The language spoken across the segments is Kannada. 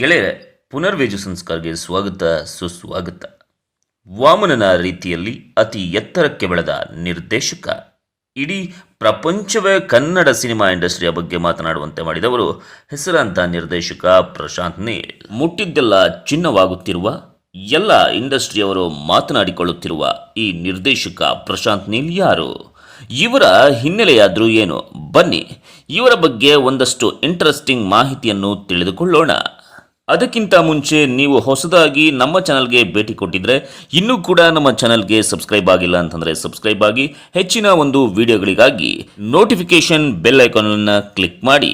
ಗೆಳೆಯರೆ, ಪುನರ್ವೇಜು ಸಂಸ್ಕಾರಕ್ಕೆ ಸ್ವಾಗತ, ಸುಸ್ವಾಗತ. ವಾಮನನ ರೀತಿಯಲ್ಲಿ ಅತಿ ಎತ್ತರಕ್ಕೆ ಬೆಳೆದ ನಿರ್ದೇಶಕ. ಇಡೀ ಪ್ರಪಂಚವೇ ಕನ್ನಡ ಸಿನಿಮಾ ಇಂಡಸ್ಟ್ರಿಯ ಬಗ್ಗೆ ಮಾತನಾಡುವಂತೆ ಮಾಡಿದವರು ಹೆಸರಾಂತ ನಿರ್ದೇಶಕ ಪ್ರಶಾಂತ್ ನೀಲ್ ಮುಟ್ಟಿದ್ದೆಲ್ಲ ಚಿನ್ನವಾಗುತ್ತಿರುವ, ಎಲ್ಲ ಇಂಡಸ್ಟ್ರಿಯವರು ಮಾತನಾಡಿಕೊಳ್ಳುತ್ತಿರುವ ಈ ನಿರ್ದೇಶಕ ಪ್ರಶಾಂತ್ ನೀಲ್ ಯಾರು? ಇವರ ಹಿನ್ನೆಲೆಯಾದರೂ ಏನು? ಬನ್ನಿ, ಇವರ ಬಗ್ಗೆ ಒಂದಷ್ಟು ಇಂಟ್ರೆಸ್ಟಿಂಗ್ ಮಾಹಿತಿಯನ್ನು ತಿಳಿದುಕೊಳ್ಳೋಣ. ಅದಕ್ಕಿಂತ ಮುಂಚೆ ನೀವು ಹೊಸದಾಗಿ ನಮ್ಮ ಚಾನಲ್ಗೆ ಭೇಟಿ ಕೊಟ್ಟಿದ್ರೆ ಇನ್ನೂ ಕೂಡ ನಮ್ಮ ಚಾನಲ್ಗೆ ಸಬ್ಸ್ಕ್ರೈಬ್ ಆಗಿಲ್ಲ ಅಂತಂದರೆ ಸಬ್ಸ್ಕ್ರೈಬ್ ಆಗಿ ಹೆಚ್ಚಿನ ಒಂದು ವಿಡಿಯೋಗಳಿಗಾಗಿ ನೋಟಿಫಿಕೇಶನ್ ಬೆಲ್ ಐಕಾನನ್ನು ಕ್ಲಿಕ್ ಮಾಡಿ.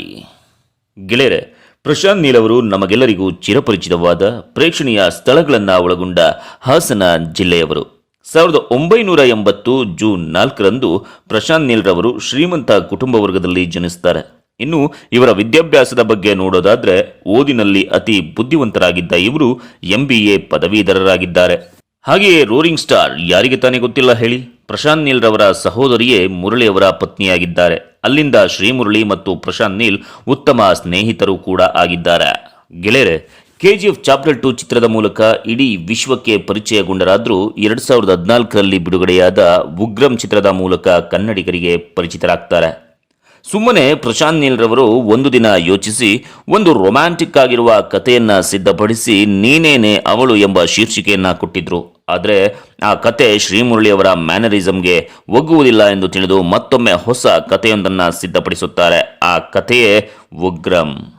ಗೆಳೆಯರೆ, ಪ್ರಶಾಂತ್ ನೀಲ್ ಅವರು ನಮಗೆಲ್ಲರಿಗೂ ಚಿರಪರಿಚಿತವಾದ ಪ್ರೇಕ್ಷಣೀಯ ಸ್ಥಳಗಳನ್ನು ಒಳಗೊಂಡ ಹಾಸನ ಜಿಲ್ಲೆಯವರು. ಸಾವಿರದ ಒಂಬೈನೂರ ಎಂಬತ್ತು ಜೂನ್ ನಾಲ್ಕರಂದು ಪ್ರಶಾಂತ್ ನೀಲ್ರವರು ಶ್ರೀಮಂತ ಕುಟುಂಬ ವರ್ಗದಲ್ಲಿ ಜನಿಸ್ತಾರೆ. ಇನ್ನು ಇವರ ವಿದ್ಯಾಭ್ಯಾಸದ ಬಗ್ಗೆ ನೋಡೋದಾದ್ರೆ ಓದಿನಲ್ಲಿ ಅತಿ ಬುದ್ಧಿವಂತರಾಗಿದ್ದ ಇವರು ಎಂ ಬಿ ಎ ಪದವೀಧರರಾಗಿದ್ದಾರೆ. ಹಾಗೆಯೇ ರೋರಿಂಗ್ ಸ್ಟಾರ್ ಯಾರಿಗೆ ತಾನೇ ಗೊತ್ತಿಲ್ಲ ಹೇಳಿ? ಪ್ರಶಾಂತ್ ನೀಲ್ ರವರ ಸಹೋದರಿಯೇ ಮುರಳಿಯವರ ಪತ್ನಿಯಾಗಿದ್ದಾರೆ. ಅಲ್ಲಿಂದ ಶ್ರೀಮುರಳಿ ಮತ್ತು ಪ್ರಶಾಂತ್ ನೀಲ್ ಉತ್ತಮ ಸ್ನೇಹಿತರು ಕೂಡ ಆಗಿದ್ದಾರೆ. ಗೆಳೆಯರೆ, ಕೆಜಿಎಫ್ ಚಾಪ್ಟರ್ ಟು ಚಿತ್ರದ ಮೂಲಕ ಇಡೀ ವಿಶ್ವಕ್ಕೆ ಪರಿಚಯಗೊಂಡರಾದರೂ ಎರಡು ಸಾವಿರದ ಹದಿನಾಲ್ಕರಲ್ಲಿ ಬಿಡುಗಡೆಯಾದ ಉಗ್ರಂ ಚಿತ್ರದ ಮೂಲಕ ಕನ್ನಡಿಗರಿಗೆ ಪರಿಚಿತರಾಗ್ತಾರೆ. ಸುಮ್ಮನೆ ಪ್ರಶಾಂತ್ ನೀಲ್ರವರು ಒಂದು ದಿನ ಯೋಚಿಸಿ, ಒಂದು ರೊಮ್ಯಾಂಟಿಕ್ ಆಗಿರುವ ಕಥೆಯನ್ನ ಸಿದ್ಧಪಡಿಸಿ ನೀನೇನೆ ಅವಳು ಎಂಬ ಶೀರ್ಷಿಕೆಯನ್ನ ಕೊಟ್ಟಿದ್ರು. ಆದರೆ ಆ ಕತೆ ಶ್ರೀಮುರಳಿಯವರ ಮ್ಯಾನರಿಸಂಗೆ ಒಗ್ಗುವುದಿಲ್ಲ ಎಂದು ತಿಳಿದು ಮತ್ತೊಮ್ಮೆ ಹೊಸ ಕಥೆಯೊಂದನ್ನು ಸಿದ್ಧಪಡಿಸುತ್ತಾರೆ. ಆ ಕಥೆಯೇ ಉಗ್ರಂ.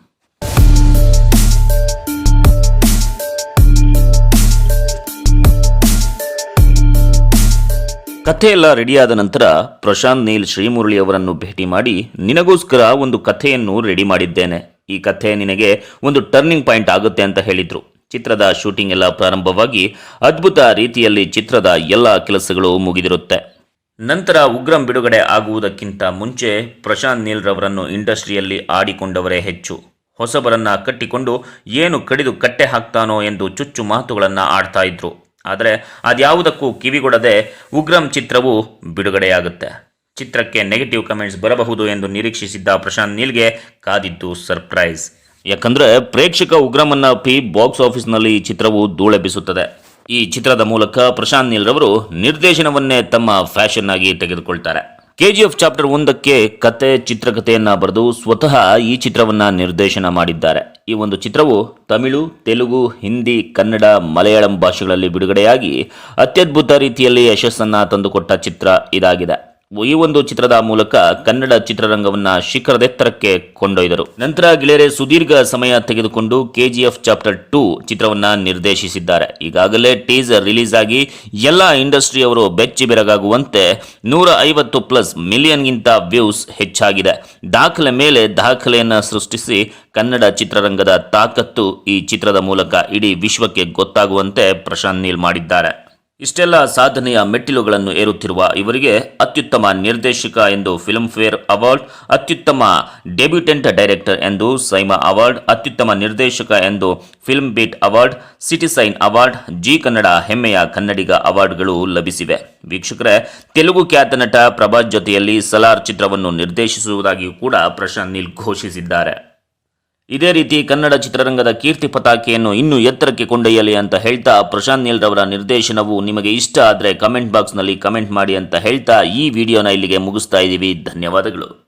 ಕಥೆಯೆಲ್ಲ ರೆಡಿಯಾದ ನಂತರ ಪ್ರಶಾಂತ್ ನೀಲ್ ಶ್ರೀಮುರಳಿ ಅವರನ್ನು ಭೇಟಿ ಮಾಡಿ, ನಿನಗೋಸ್ಕರ ಒಂದು ಕಥೆಯನ್ನು ರೆಡಿ ಮಾಡಿದ್ದೇನೆ. ಈ ಕಥೆ ನಿನಗೆ ಒಂದು ಟರ್ನಿಂಗ್ ಪಾಯಿಂಟ್ ಆಗುತ್ತೆ ಅಂತ ಹೇಳಿದ್ರು. ಚಿತ್ರದ ಶೂಟಿಂಗ್ ಎಲ್ಲ ಪ್ರಾರಂಭವಾಗಿ ಅದ್ಭುತ ರೀತಿಯಲ್ಲಿ ಚಿತ್ರದ ಎಲ್ಲ ಕೆಲಸಗಳು ಮುಗಿದಿರುತ್ತೆ. ನಂತರ ಉಗ್ರಂ ಬಿಡುಗಡೆ ಆಗುವುದಕ್ಕಿಂತ ಮುಂಚೆ ಪ್ರಶಾಂತ್ ನೀಲ್ ರವರನ್ನು ಇಂಡಸ್ಟ್ರಿಯಲ್ಲಿ ಆಡಿಕೊಂಡವರೇ ಹೆಚ್ಚು. ಹೊಸಬರನ್ನ ಕಟ್ಟಿಕೊಂಡು ಏನು ಕಡಿದು ಕಟ್ಟೆ ಹಾಕ್ತಾನೋ ಎಂದು ಚುಚ್ಚು ಮಾತುಗಳನ್ನು ಆಡ್ತಾ ಇದ್ರು. ಆದರೆ ಅದ್ಯಾವುದಕ್ಕೂ ಕಿವಿಗೊಡದೆ ಉಗ್ರಂ ಚಿತ್ರವು ಬಿಡುಗಡೆಯಾಗುತ್ತೆ. ಚಿತ್ರಕ್ಕೆ ನೆಗೆಟಿವ್ ಕಮೆಂಟ್ಸ್ ಬರಬಹುದು ಎಂದು ನಿರೀಕ್ಷಿಸಿದ್ದ ಪ್ರಶಾಂತ್ ನೀಲ್ಗೆ ಕಾದಿದ್ದು ಸರ್ಪ್ರೈಸ್. ಯಾಕಂದ್ರೆ ಪ್ರೇಕ್ಷಕ ಉಗ್ರಮನ್ನ ಪಿ ಬಾಕ್ಸ್ ಆಫೀಸ್ನಲ್ಲಿ ಈ ಚಿತ್ರವು ಧೂಳೆಬ್ಬಿಸುತ್ತದೆ ಈ ಚಿತ್ರದ ಮೂಲಕ ಪ್ರಶಾಂತ್ ನೀಲ್ರವರು ನಿರ್ದೇಶನವನ್ನೇ ತಮ್ಮ ಫ್ಯಾಷನ್ ಆಗಿ ತೆಗೆದುಕೊಳ್ತಾರೆ. ಕೆಜಿಎಫ್ ಚಾಪ್ಟರ್ ಒಂದಕ್ಕೆ ಕತೆ, ಚಿತ್ರಕಥೆಯನ್ನ ಬರೆದು ಸ್ವತಃ ಈ ಚಿತ್ರವನ್ನ ನಿರ್ದೇಶನ ಮಾಡಿದ್ದಾರೆ. ಈ ಒಂದು ಚಿತ್ರವು ತಮಿಳು, ತೆಲುಗು, ಹಿಂದಿ, ಕನ್ನಡ, ಮಲಯಾಳಂ ಭಾಷೆಗಳಲ್ಲಿ ಬಿಡುಗಡೆಯಾಗಿ ಅತ್ಯದ್ಭುತ ರೀತಿಯಲ್ಲಿ ಯಶಸ್ಸನ್ನ ತಂದುಕೊಟ್ಟ ಚಿತ್ರ ಇದಾಗಿದೆ. ಈ ಒಂದು ಚಿತ್ರದ ಮೂಲಕ ಕನ್ನಡ ಚಿತ್ರರಂಗವನ್ನ ಶಿಖರದೆತ್ತರಕ್ಕೆ ಕೊಂಡೊಯ್ದರು. ನಂತರ ಗೆಳೆಯರೆ ಸುದೀರ್ಘ ಸಮಯ ತೆಗೆದುಕೊಂಡು ಕೆಜಿಎಫ್ ಚಾಪ್ಟರ್ ಟೂ ಚಿತ್ರವನ್ನ ನಿರ್ದೇಶಿಸಿದ್ದಾರೆ. ಈಗಾಗಲೇ ಟೀಸರ್ ರಿಲೀಸ್ ಆಗಿ ಎಲ್ಲ ಇಂಡಸ್ಟ್ರಿಯವರು ಬೆಚ್ಚಿ ಬೆರಗಾಗುವಂತೆ ನೂರ ಐವತ್ತು ಪ್ಲಸ್ ಮಿಲಿಯನ್ಗಿಂತ ವ್ಯೂಸ್ ಹೆಚ್ಚಾಗಿದೆ. ದಾಖಲೆ ಮೇಲೆ ದಾಖಲೆಯನ್ನ ಸೃಷ್ಟಿಸಿ ಕನ್ನಡ ಚಿತ್ರರಂಗದ ತಾಕತ್ತು ಈ ಚಿತ್ರದ ಮೂಲಕ ಇಡೀ ವಿಶ್ವಕ್ಕೆ ಗೊತ್ತಾಗುವಂತೆ ಪ್ರಶಾಂತ್ ನೀಲ್ ಮಾಡಿದ್ದಾರೆ. ಇಷ್ಟೆಲ್ಲ ಸಾಧನೆಯ ಮೆಟ್ಟಿಲುಗಳನ್ನು ಏರುತ್ತಿರುವ ಇವರಿಗೆ ಅತ್ಯುತ್ತಮ ನಿರ್ದೇಶಕ ಎಂದು ಫಿಲ್ಮ್ ಫೇರ್ ಅವಾರ್ಡ್ ಅತ್ಯುತ್ತಮ ಡೆಬ್ಯೂಟೆಂಟ್ ಡೈರೆಕ್ಟರ್ ಎಂದು ಸೈಮಾ ಅವಾರ್ಡ್ ಅತ್ಯುತ್ತಮ ನಿರ್ದೇಶಕ ಎಂದು film beat award citizen award Zee Kannada ಹೆಮ್ಮೆಯ ಕನ್ನಡಿಗ ಅವಾರ್ಡ್ಗಳು ಲಭಿಸಿವೆ. ವೀಕ್ಷಕರೇ, ತೆಲುಗು ಖ್ಯಾತ ನಟ ಪ್ರಭಾಸ್ ಜೊತೆಯಲ್ಲಿ ಸಲಾರ್ ಚಿತ್ರವನ್ನು ನಿರ್ದೇಶಿಸುವುದಾಗಿಯೂ ಕೂಡ ಪ್ರಶಾಂತ್ ನೀಲ್ ಘೋಷಿಸಿದ್ದಾರೆ. ಇದೇ ರೀತಿ ಕನ್ನಡ ಚಿತ್ರರಂಗದ ಕೀರ್ತಿ ಪತಾಕೆಯನ್ನು ಇನ್ನೂ ಎತ್ತರಕ್ಕೆ ಕೊಂಡೊಯ್ಯಲಿ ಅಂತ ಹೇಳ್ತಾ ಪ್ರಶಾಂತ್ ನೀಲ್ ರವರ ನಿರ್ದೇಶನವು ನಿಮಗೆ ಇಷ್ಟ ಆದರೆ ಕಮೆಂಟ್ ಬಾಕ್ಸ್ನಲ್ಲಿ ಕಮೆಂಟ್ ಮಾಡಿ ಅಂತ ಹೇಳ್ತಾ ಈ ವಿಡಿಯೋನ ಇಲ್ಲಿಗೆ ಮುಗಿಸ್ತಾ ಇದ್ದೀವಿ ಧನ್ಯವಾದಗಳು.